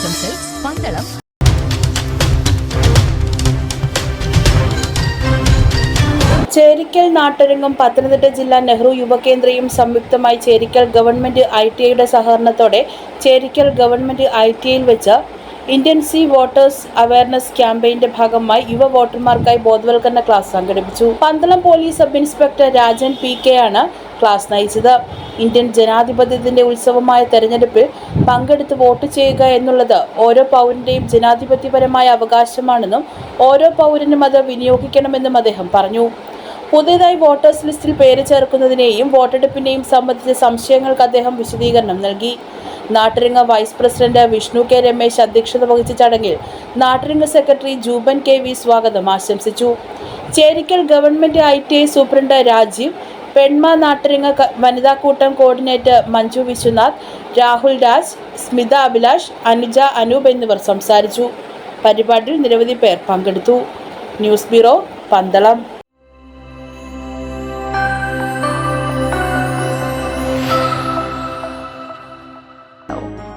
Silks Pandalam Cherikkal നാട്ടരങ്ങും പത്തനംതിട്ട ജില്ലാ നെഹ്റു യുവകേന്ദ്രയും സംയുക്തമായി ചേരിക്കൽ ഗവൺമെന്റ് ഐ ടി ഐയുടെ സഹകരണത്തോടെ ചേരിക്കൽ ഗവൺമെന്റ് ഐ ടി ഐയിൽ വെച്ച് ഇന്ത്യൻ സീ വോട്ടേഴ്സ് അവയർനെസ് ക്യാമ്പയിന്റെ ഭാഗമായി യുവ വോട്ടർമാർക്കായി ബോധവൽക്കരണ ക്ലാസ് സംഘടിപ്പിച്ചു. Pandalam police sub inspector Rajan P K ആണ് ക്ലാസ് നയിച്ചത്. ഇന്ത്യൻ ജനാധിപത്യത്തിന്റെ ഉത്സവമായ തെരഞ്ഞെടുപ്പിൽ പങ്കെടുത്ത് വോട്ട് ചെയ്യുക എന്നുള്ളത് ഓരോ പൗരന്റെയും ജനാധിപത്യപരമായ അവകാശമാണെന്നും ഓരോ പൗരനും അത് വിനിയോഗിക്കണമെന്നും അദ്ദേഹം പറഞ്ഞു. പുതിയതായി വോട്ടേഴ്സ് ലിസ്റ്റിൽ പേര് ചേർക്കുന്നതിനെയും വോട്ടെടുപ്പിനെയും സംബന്ധിച്ച സംശയങ്ങൾക്ക് അദ്ദേഹം വിശദീകരണം നൽകി. നാട്ടരങ്ങ vice president Vishnu K Ramesh അധ്യക്ഷത വഹിച്ച ചടങ്ങിൽ Natturanga secretary Juban K V സ്വാഗതം ആശംസിച്ചു. Cherikkal government I T I superintendent Rajeev Penma Natturanga വനിതാ കൂട്ടം കോർഡിനേറ്റർ മഞ്ജു വിശ്വനാഥ് രാഹുൽ രാജ് സ്മിത അഭിലാഷ് അനുജ അനൂപ് എന്നിവർ സംസാരിച്ചു. പരിപാടിയിൽ നിരവധി പേർ പങ്കെടുത്തു. News bureau Pandalam.